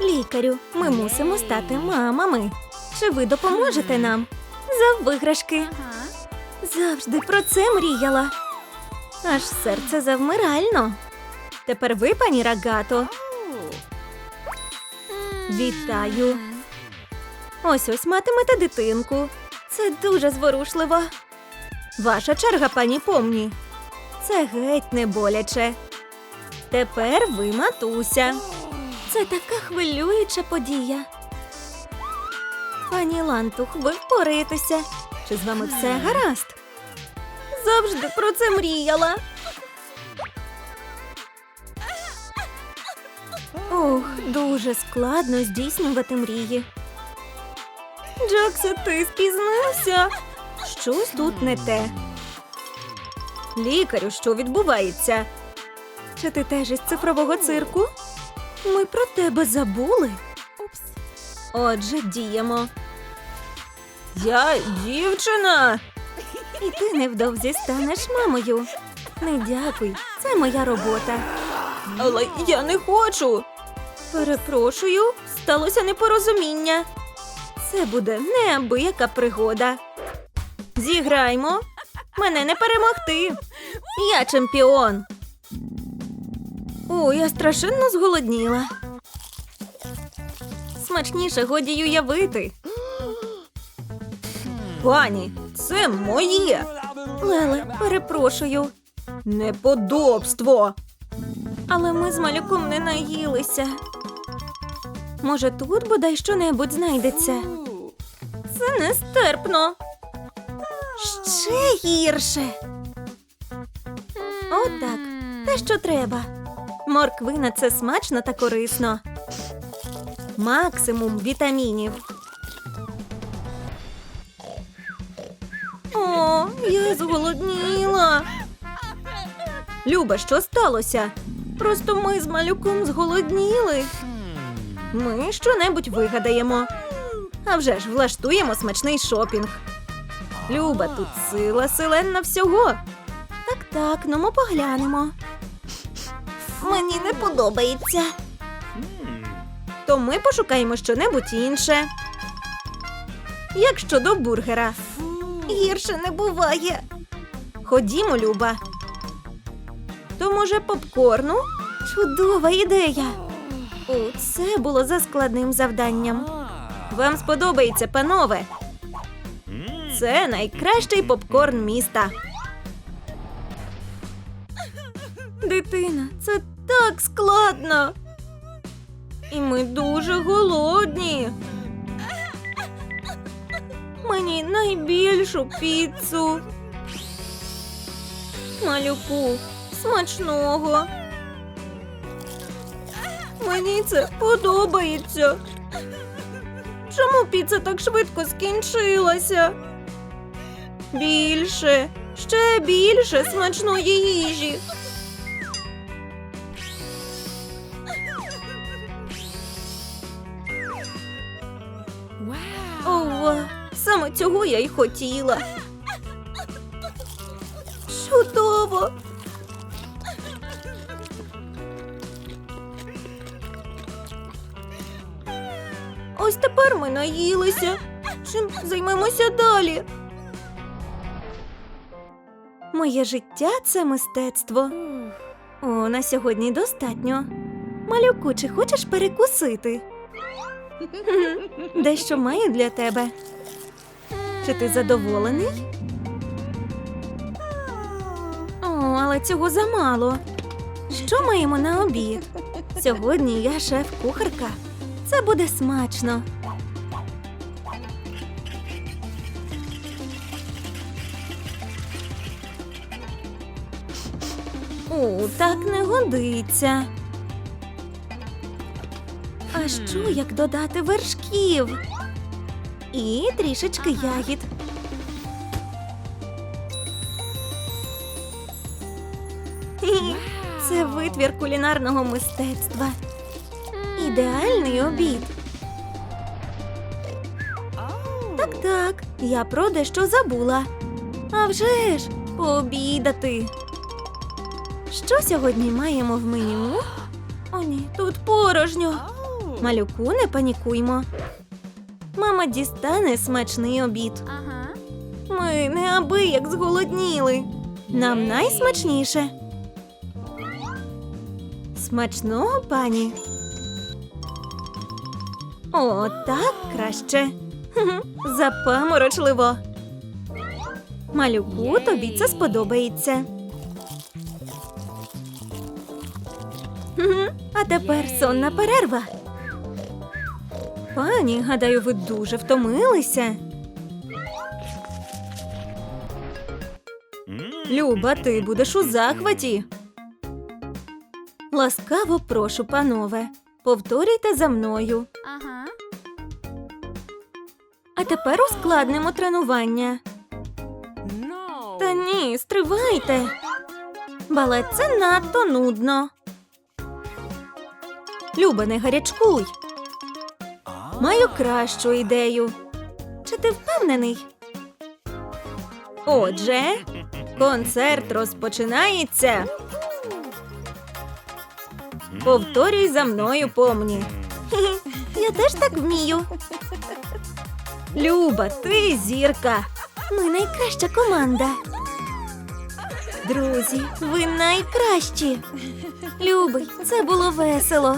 Лікарю, ми мусимо стати мамами. Чи ви допоможете нам? За виграшки. Завжди про це мріяла. Аж серце завмирально. Тепер ви, пані Рагато. Вітаю. Ось ось матимете дитинку. Це дуже зворушливо. Ваша черга, пані помні. Це геть не боляче. Тепер ви матуся. Це така хвилююча подія. Пані Лантух, ви впораєтеся. Чи з вами все гаразд? Завжди про це мріяла. Ох, дуже складно здійснювати мрії. Джаксе, ти спізнився. Щось тут не те. Лікарю, що відбувається? Чи ти теж із цифрового цирку? Ми про тебе забули. Отже, діємо. Я дівчина. І ти невдовзі станеш мамою. Не дякуй, це моя робота. Але я не хочу. Перепрошую, сталося непорозуміння. Це буде неабияка пригода. Зіграймо. Мене не перемогти. Я чемпіон. О, я страшенно зголодніла. Смачніше годі й уявити. Пані, це моє. Леле, перепрошую. Неподобство. Але ми з малюком не наїлися. Може, тут бодай що-небудь знайдеться. Це нестерпно. Ще гірше. Отак. Те, що треба. Морквина це смачно та корисно. Максимум вітамінів. О, я зголодніла. Люба, що сталося? Просто ми з малюком зголодніли. Ми що-небудь вигадаємо. А вже ж влаштуємо смачний шопінг. Люба, тут сила селенна всього. Так, так, ну ми поглянемо. Мені не подобається. То ми пошукаємо щонебудь інше. Як щодо бургера. Гірше не буває. Ходімо, Люба. То може попкорну? Чудова ідея. О, це було за складним завданням. Вам сподобається, панове. Це найкращий попкорн міста. Дитина, це так складно. І ми дуже голодні. Мені найбільшу піцу. Малюку, смачного. Мені це подобається. Чому піца так швидко скінчилася? Більше, ще більше смачної їжі. Цього я й хотіла. Чудово. Ось тепер ми наїлися. Чим займемося далі? Моє життя це мистецтво. О, на сьогодні достатньо. Малюку, чи хочеш перекусити? Дещо маю для тебе. Чи ти задоволений? О, але цього замало. Що маємо на обід? Сьогодні я шеф-кухарка. Це буде смачно. О, так не годиться. А що як додати вершків? І трішечки ягід. Це витвір кулінарного мистецтва. Ідеальний обід. Так, так, я про дещо забула. А вже ж, пообідати. Що сьогодні маємо в меню? О, ні, тут порожньо. Малюку не панікуймо. Мама дістане смачний обід. Ага. Ми неабияк зголодніли. Нам найсмачніше. Смачного, пані. О, так краще. Запаморочливо. Малюку, тобі це сподобається. А тепер сонна перерва. Пані, гадаю, ви дуже втомилися. Люба, ти будеш у захваті. Ласкаво прошу, панове. Повторюйте за мною. Ага. А тепер ускладнимо тренування. Та ні, стривайте. Балет це надто нудно. Люба, не гарячкуй. Маю кращу ідею. Чи ти впевнений? Отже, концерт розпочинається. Повторюй за мною помні. Я теж так вмію. Люба, ти зірка. Ми найкраща команда. Друзі, ви найкращі. Любий, це було весело.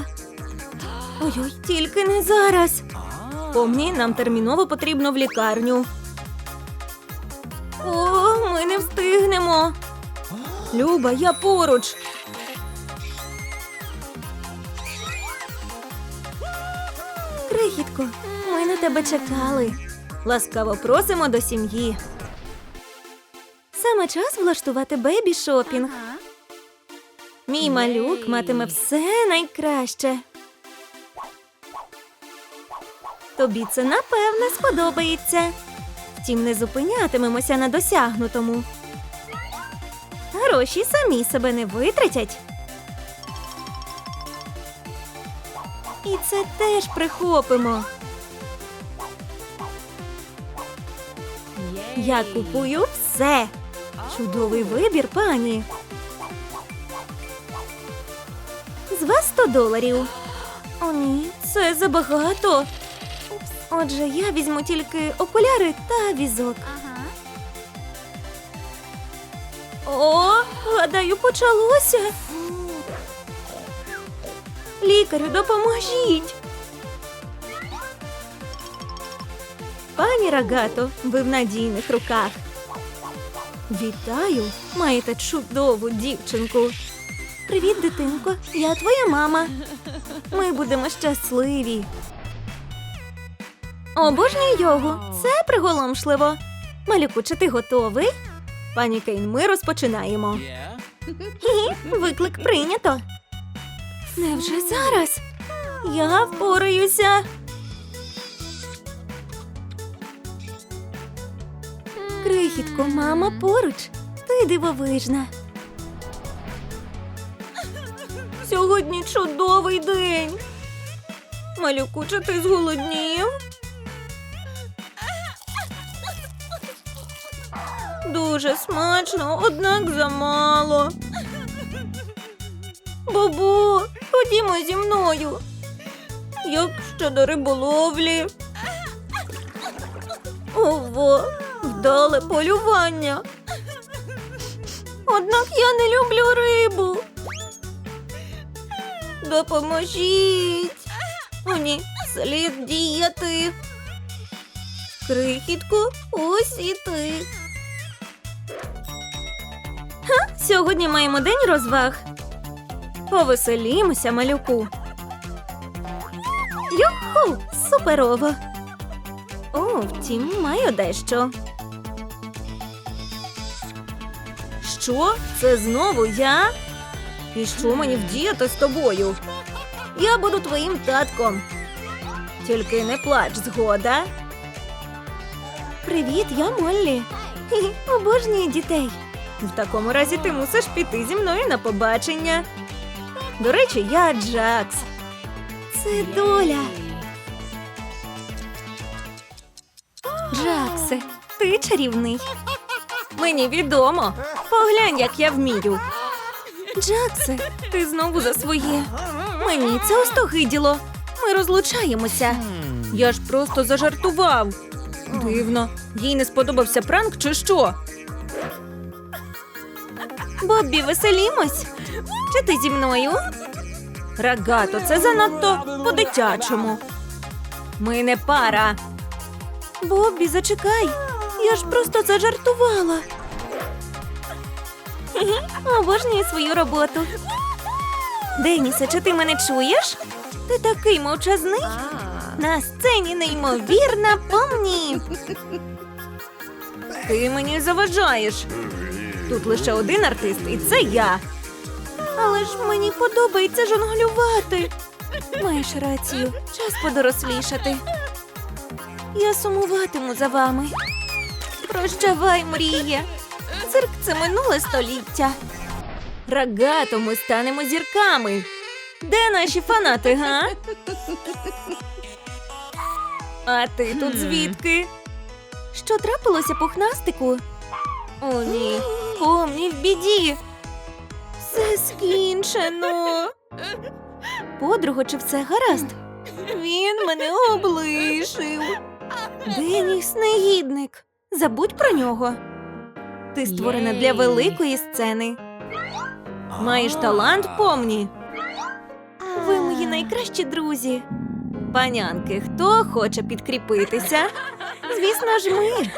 Ой-ой, тільки не зараз. Помні, нам терміново потрібно в лікарню. О, ми не встигнемо. Люба, я поруч. Крихітко, ми на тебе чекали. Ласкаво просимо до сім'ї. Саме час влаштувати бебі шопінг. Мій малюк матиме все найкраще. Тобі це напевне сподобається. Втім, не зупинятимемося на досягнутому. Гроші самі себе не витратять. І це теж прихопимо. Я купую все. Чудовий вибір, пані. З вас 100 доларів. О, ні, це забагато. Отже, я візьму тільки окуляри та візок. Ага. О, гадаю, почалося. Лікарю, допоможіть. Пані Рагато, ви в надійних руках. Вітаю, маєте чудову дівчинку. Привіт, дитинко, я твоя мама. Ми будемо щасливі. Обожнюю йогу. Це приголомшливо. Малюку, чи ти готовий? Пані Кейн, ми розпочинаємо. Хі-хі, виклик прийнято. Невже зараз? Я впораюся. Крихітко, мама поруч. Ти дивовижна. Сьогодні чудовий день. Малюку, чи ти зголоднів? Дуже смачно, однак замало. Бабу, ходімо зі мною. Як щодо риболовлі? Ого, вдале полювання. Однак я не люблю рибу. Допоможіть. О, ні, слід діяти. Крихітку, ось і ти. Сьогодні маємо день розваг. Повеселімося, малюку. Юху, суперово. О, втім, маю дещо. Що? Це знову я? І що мені вдіяти з тобою? Я буду твоїм татком. Тільки не плач, згода. Привіт, я Моллі. Обожнюю дітей. В такому разі ти мусиш піти зі мною на побачення. До речі, я Джакс. Це доля. Джаксе, ти чарівний. Мені відомо. Поглянь, як я вмію. Джаксе, ти знову за своє. Мені це остогиділо. ми розлучаємося. Я ж просто зажартував. Дивно, їй не сподобався пранк чи що? Боббі, веселімось. Чи ти зі мною? Рагато, це занадто по-дитячому. Ми не пара. Боббі, зачекай. Я ж просто зажартувала. Хе-хе, Обожнюю свою роботу. Денісе, чи ти мене чуєш? Ти такий мовчазний. На сцені неймовірна помні. Ти мені заважаєш. Тут лише один артист, і це я. Але ж мені подобається жонглювати. Маєш рацію, час подорослішати. Я сумуватиму за вами. Прощавай, мріє. Цирк це минуле століття. Рагато ми станемо зірками. Де наші фанати, га? А ти тут звідки? Що трапилося пухнастику? О, ні, помні в біді. Все скінчено. Подруго, чи все гаразд? Він мене облишив. Деніс негідник. Забудь про нього. Ти створена для великої сцени. Маєш талант, помні. Ви мої найкращі друзі. Панянки, хто хоче підкріпитися? Звісно ж, ми.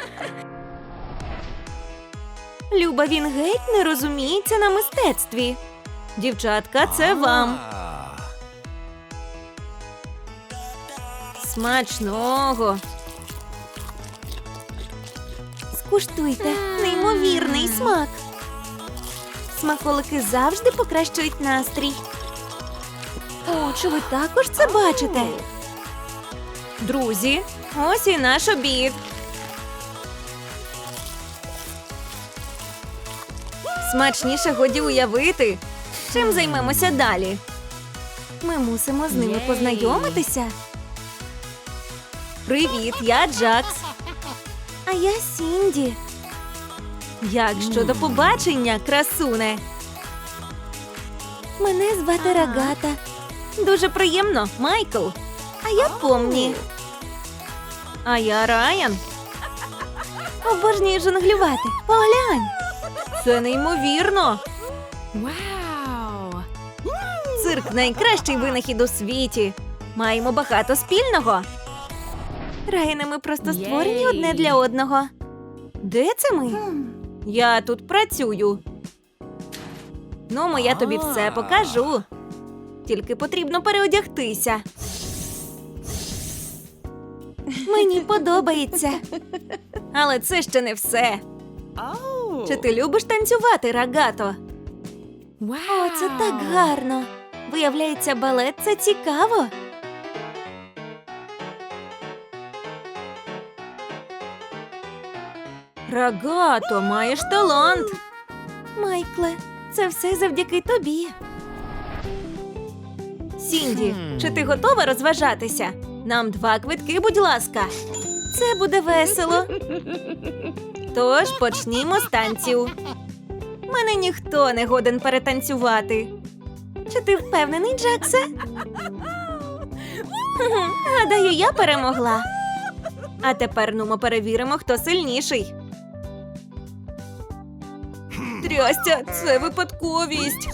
Люба, він геть не розуміється на мистецтві. Дівчатка, це вам. Смачного. Скуштуйте, неймовірний смак. Смаколики завжди покращують настрій. О, чи ви також це бачите? Друзі, ось і наш обід. Смачніше годі уявити. Чим займемося далі? Ми мусимо з ними познайомитися. Привіт, я Джакс. А я Сінді. Як щодо побачення, красуне? Мене звати Рагата. Дуже приємно, Майкл. А я помні. А я Райан. Обожнюю жонглювати. Поглянь. Це неймовірно. Вау! Цирк найкращий винахід у світі. Маємо багато спільного. Райане, ми просто створені одне для одного. Де це ми? Я тут працюю. Ну, я тобі все покажу. Тільки потрібно переодягтися. Мені подобається. Але це ще не все. Чи ти любиш танцювати, Рагато? Вау! О, це так гарно. Виявляється, балет це цікаво. Рагато, маєш талант. Майкле, це все завдяки тобі. Сінді, чи ти готова розважатися? Нам два квитки, будь ласка. Це буде весело. Тож почнімо з танців. Мене ніхто не годен перетанцювати. Чи ти впевнений, Джаксе? Хм, Гадаю, я перемогла. А тепер ну ми перевіримо, хто сильніший. Трястя, це випадковість.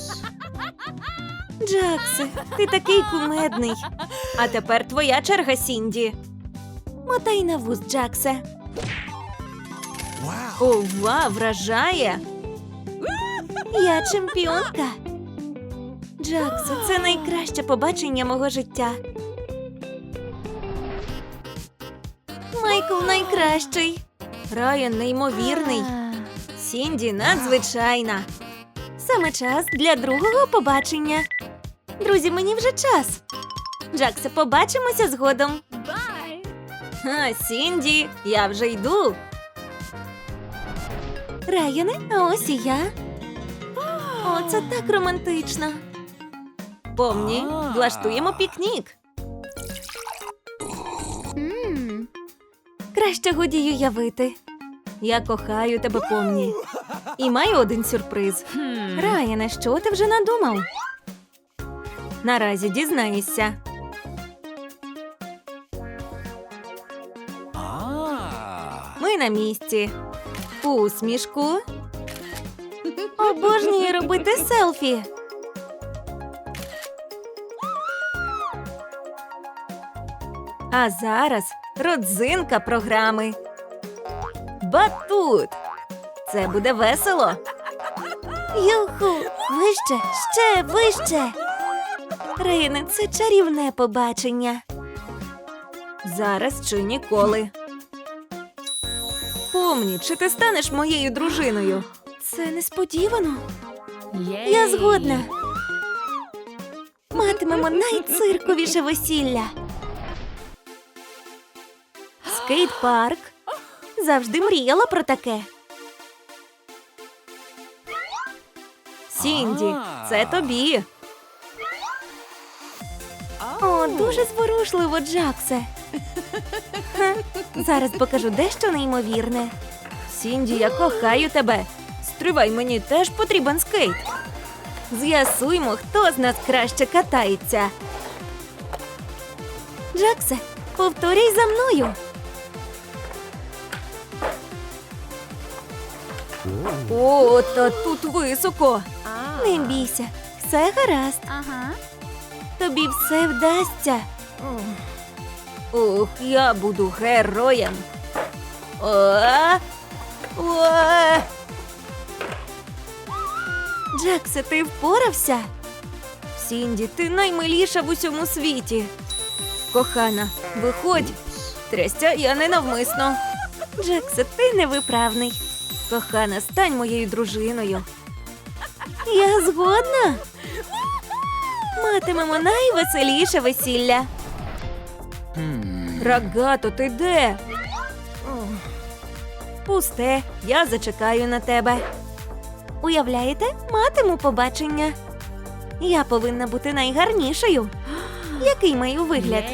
Джаксе, ти такий кумедний. А тепер твоя черга, Сінді. Мотай на вуз, Джаксе. Ова, вражає. Я чемпіонка. Джаксе, це найкраще побачення мого життя. Майкл найкращий. Райан неймовірний. Сінді надзвичайна. Саме час для другого побачення. Друзі, мені вже час. Джаксе, побачимося згодом. Бай! Сінді, я вже йду. Райане, а ось і я. О, це так романтично. Помні, влаштуємо пікнік. Краще годію явити. Я кохаю тебе, помні. І маю один сюрприз. Райане, що ти вже надумав? Наразі дізнаєшся. Ми на місці. Усмішку. Обожнюю робити селфі. А зараз родзинка програми. Батут. Це буде весело. Юху, вище, ще вище. Рине, це чарівне побачення. Зараз чи ніколи. Помні, чи ти станеш моєю дружиною? Це несподівано. Я згодна. Матимемо найцирковіше весілля. Скейт-парк. Завжди мріяла про таке. Сінді, це тобі. О, дуже зворушливо, Джаксе. Зараз покажу дещо неймовірне. Сінді, я кохаю тебе. Стривай, мені теж потрібен скейт. З'ясуймо, хто з нас краще катається. Джаксе, повторюй за мною. О, та тут високо. Не бійся, все гаразд. Тобі все вдасться. Ух, я буду героєм. О, о. Джексе, ти впорався? Сінді, ти наймиліша в усьому світі. Кохана, виходь. Трястя я ненавмисно. Джексе, ти невиправний. Кохана, стань моєю дружиною. Я згодна. Матимемо найвеселіше весілля. Рагато, ти де? Пусте, я зачекаю на тебе. Уявляєте, матиму побачення. Я повинна бути найгарнішою. Який маю вигляд?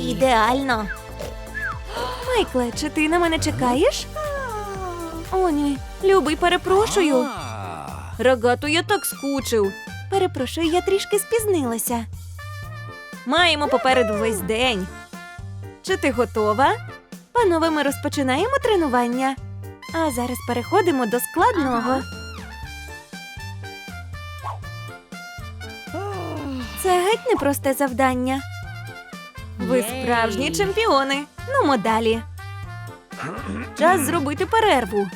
Ідеально. Майкле, чи ти на мене чекаєш? О, ні, любий, перепрошую. Рогато, я так скучив. Перепрошую, я трішки спізнилася. Маємо попереду весь день. Чи ти готова? Панове, ми розпочинаємо тренування. А зараз переходимо до складного. Це геть непросте завдання. Ви справжні чемпіони. Ну, далі. Час зробити перерву.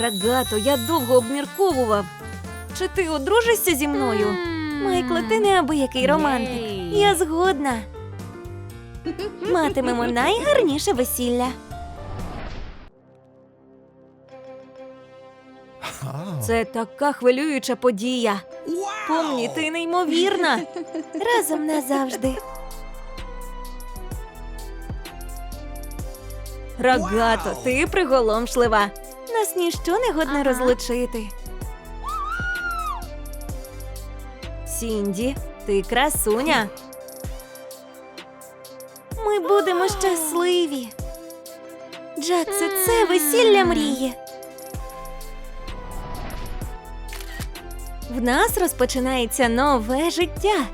Рагато, я довго обмірковував. Чи ти одружишся зі мною? Майкле, ти неабиякий романтик. Я згодна. Матимемо найгарніше весілля. Це така хвилююча подія. Помні, ти неймовірна. Разом назавжди. Рогато, ти приголомшлива. Нас ніщо не годне Ага. розлучити. Сінді, ти красуня. Ми будемо щасливі. Джаксе, це весілля мрії. В нас розпочинається нове життя.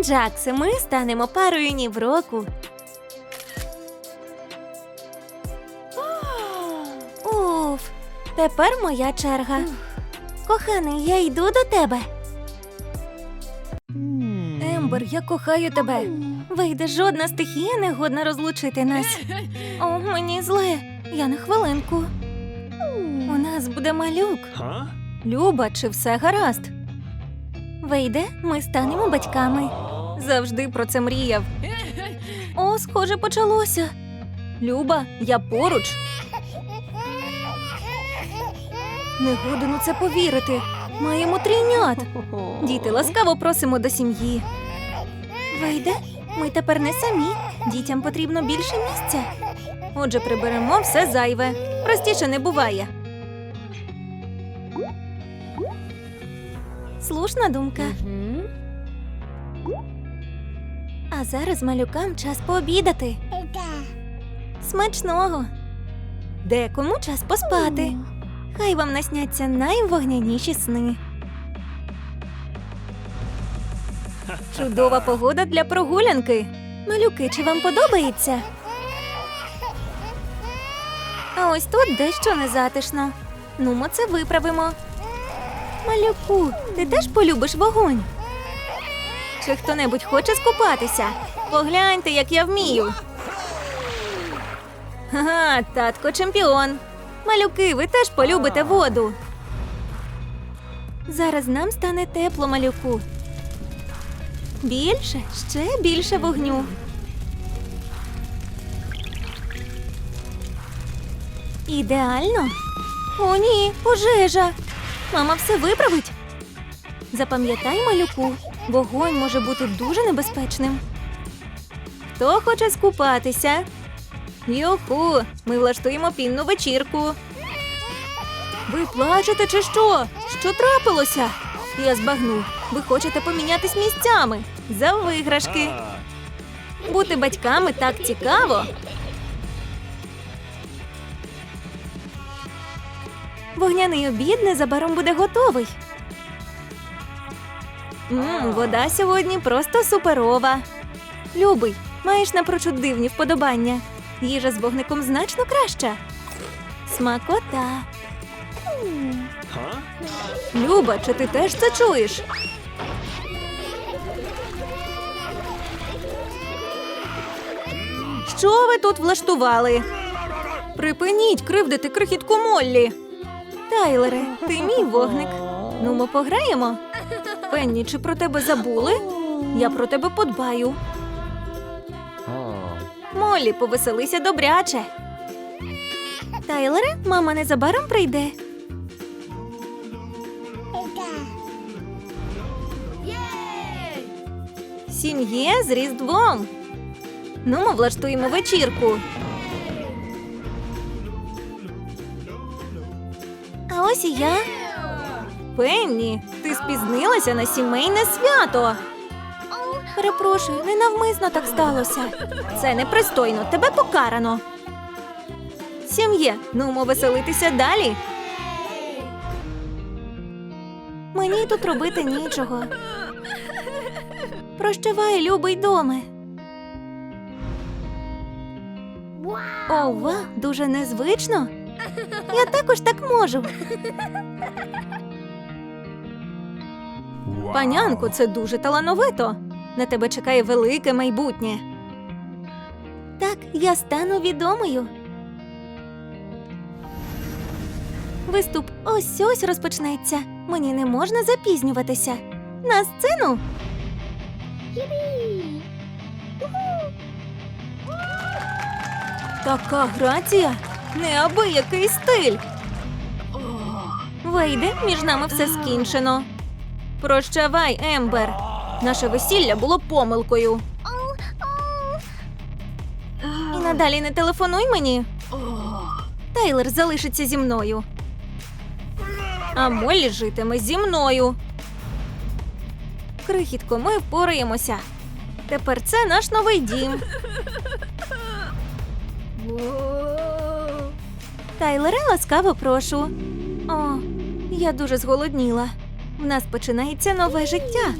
Джаксе, ми станемо парою ні в року. Уф, тепер моя черга. Коханий, я йду до тебе. Ембер, я кохаю тебе. Вийде жодна стихія не годна розлучити нас. О, мені зле. Я на хвилинку. У нас буде малюк. Люба, чи все гаразд? Вийде, ми станемо батьками. Завжди про це мріяв. О, схоже, почалося. Люба, я поруч. Не годен у це повірити. Маємо трійнят. Діти, ласкаво просимо до сім'ї. Вийде, ми тепер не самі. Дітям потрібно більше місця. Отже, приберемо все зайве. Простіше не буває. Слушна думка. А зараз малюкам час пообідати. Смачного. Декому час поспати. Хай вам насняться найвогняніші сни. Чудова погода для прогулянки. Малюки, чи вам подобається? А ось тут дещо незатишно. Ну, ми це виправимо. Малюку, ти теж полюбиш вогонь? Чи хто-небудь хоче скупатися? Погляньте, як я вмію. Ага, татко чемпіон. Малюки, ви теж полюбите воду. Зараз нам стане тепло, малюку. Більше, ще більше вогню. Ідеально. О, ні, пожежа. Мама все виправить. Запам'ятай, малюку, вогонь може бути дуже небезпечним. Хто хоче скупатися? Юху, ми влаштуємо пінну вечірку. Ви плачете чи що? Що трапилося? Я збагну. Ви хочете помінятись місцями за виграшки. Бути батьками так цікаво. Вогняний обід незабаром буде готовий. Мм, вода сьогодні просто суперова. Любий, маєш напрочуд дивні вподобання. Їжа з вогником значно краща. Смакота. Люба, чи ти теж це чуєш? Що ви тут влаштували? Припиніть кривдити крихітку Моллі. Тайлере, ти мій вогник. Ну, ми пограємо. Пенні, чи про тебе забули? Я про тебе подбаю. Моллі, повеселися добряче. Тайлере, мама незабаром прийде. Сім'є з Різдвом. Ну, ми влаштуємо вечірку. А ось і я. Пенні, ти спізнилася на сімейне свято. Перепрошую, ненавмисно так сталося. Це непристойно, тебе покарано. Сім'є, ну веселитися далі. Мені тут робити нічого. Прощавай, любий доме. Ова, дуже незвично. Я також так можу. Панянко, це дуже талановито. На тебе чекає велике майбутнє. Так, я стану відомою. Виступ ось ось розпочнеться. Мені не можна запізнюватися. На сцену. Така грація, неабиякий стиль. Вийде, між нами все скінчено. Прощавай, Ембер. Наше весілля було помилкою. І надалі не телефонуй мені. Тайлер залишиться зі мною. А Моллі житиме зі мною. Крихітко, ми впораємося. Тепер це наш новий дім. Тайлере, ласкаво прошу. О, я дуже зголодніла. В нас починається нове життя.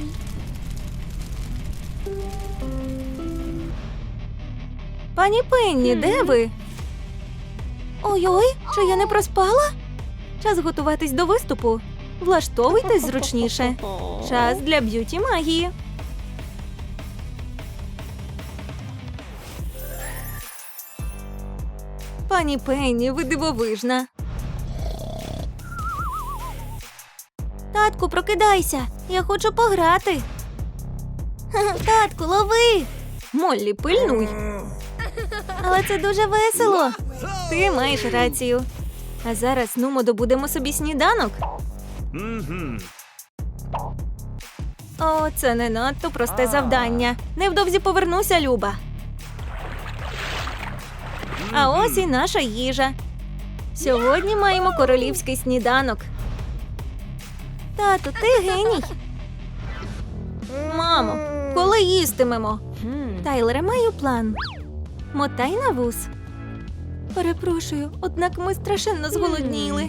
Пані Пенні, де ви? Ой-ой, чи я не проспала? Час готуватись до виступу. Влаштовуйтесь зручніше. Час для б'юті магії. Пані Пенні, ви дивовижна. Татку, прокидайся. Я хочу пограти. Татку, лови. Моллі, пильнуй. Але це дуже весело. Ти маєш рацію. А зараз ну добудемо собі сніданок. О, це не надто просте завдання. Невдовзі повернуся, Люба. А ось і наша їжа. Сьогодні маємо королівський сніданок. Тату, ти геній. Мамо, коли їстимемо? Тайлере, маю план. Мотай на вус. Перепрошую, однак ми страшенно зголодніли.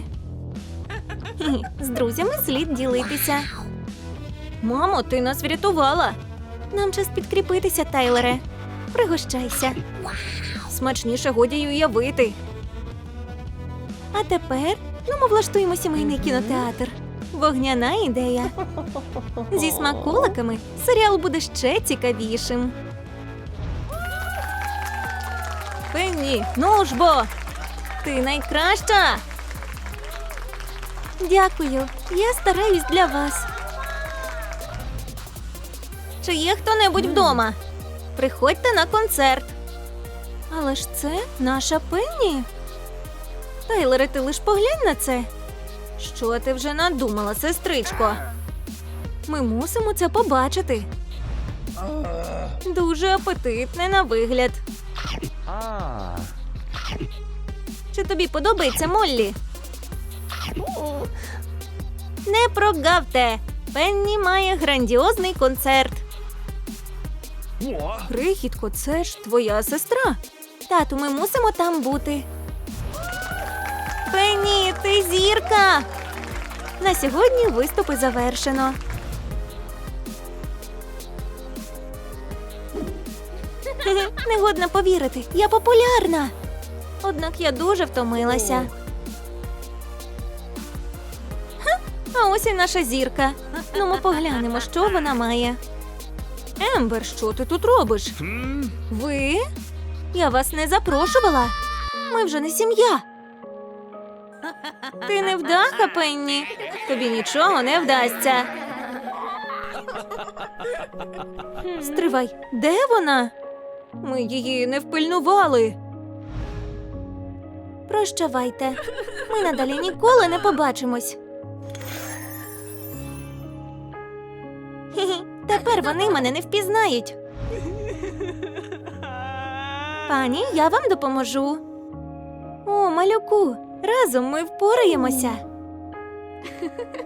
З друзями слід ділитися. Мамо, ти нас врятувала. Нам час підкріпитися, Тайлере. Пригощайся. Смачніше годі й уявити. А тепер ну ми влаштуємо сімейний кінотеатр. Вогняна ідея. Зі смаколиками серіал буде ще цікавішим. Пенні, ну ж бо! Ти найкраща. Дякую. Я стараюсь для вас. Чи є хто-небудь вдома? Приходьте на концерт. Але ж це наша Пенні. Тайлере, ти лиш поглянь на це. Що ти вже надумала, сестричко? Ми мусимо це побачити. Дуже апетитне на вигляд. Чи тобі подобається Моллі? Не прогавте! Пенні має грандіозний концерт. Крихітко, це ж твоя сестра. Тату, ми мусимо там бути. Пенні, ти зірка. На сьогодні виступи завершено. Хе-хе, Негодно повірити, я популярна. Однак я дуже втомилася. Ха, а ось і наша зірка. Ну, ми поглянемо, що вона має. Ембер, що ти тут робиш? Ви? Я вас не запрошувала. Ми вже не сім'я. Ти не вдаха, Пенні. Тобі нічого не вдасться. Стривай, де вона? Ми її не впильнували. Прощавайте. Ми надалі ніколи не побачимось. Тепер вони мене не впізнають. Пані, я вам допоможу. О, малюку, разом ми впораємося.